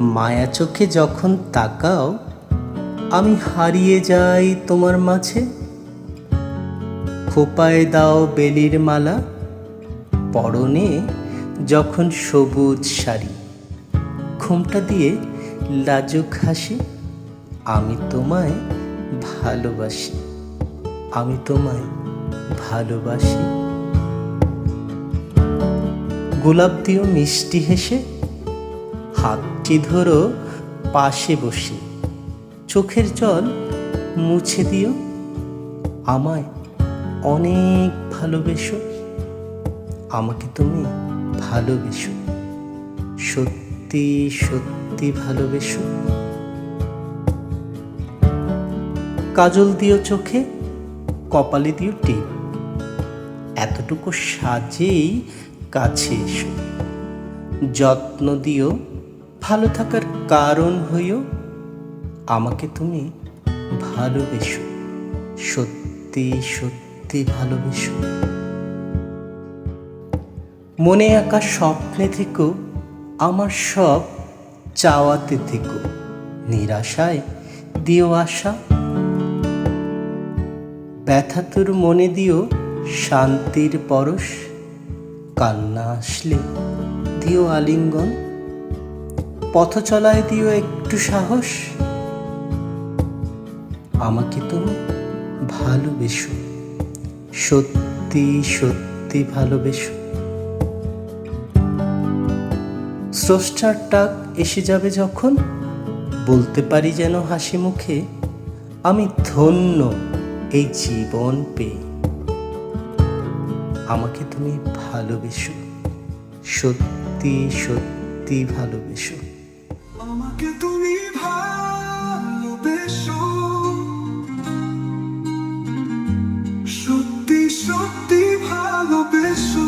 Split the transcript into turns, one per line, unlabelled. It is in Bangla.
মায়া চোখে যখন তাকাও, আমি হারিয়ে যাই তোমার মাঝে। খোপায় দাও বেলির মালা, পরনে যখন সবুজ শাড়ি। ঘুমটা দিয়ে লাজুক হাসি, আমি তোমায় ভালোবাসি, আমি তোমায় ভালোবাসি। গোলাপ দিও মিষ্টি হেসে হাতটি ধরো পাশে বসে। চোখের জল মুছে দিও। আমায় অনেক ভালোবেসো। আমাকে তুমি ভালোবেসো। সত্যি সত্যি ভালোবেসো। কাজল দিও চোখে, কপালে দিও টিপ। এতটুকু সাজেই কাছে এসো। যত্ন দিও ভালো থাকার কারণ হইও আমাকে তুমি ভালোবেসো। সত্যি সত্যি ভালোবেসো। মনে আঁকা স্বপ্নে থেকো, আমার সব চাওয়াতে থেকো। নিরাশায় দিও আশা। ব্যথা তোর মনে দিও, শান্তির পরশ। কান্না আসলে দিও আলিঙ্গন। পথ চলায় দিও একটু সাহস। আমাকে তুমি ভালোবেসো। সত্যি সত্যি ভালোবেসো। স্রষ্টার টাক এসে যাবে যখন, বলতে পারি যেন হাসি মুখে, আমি ধন্য এই জীবন পেয়ে। আমাকে তুমি ভালোবেসো। সত্যি সত্যি ভালোবেসো।
আমাকে তুমি ভালোবেসো। সত্যি সত্যি ভালোবেসো।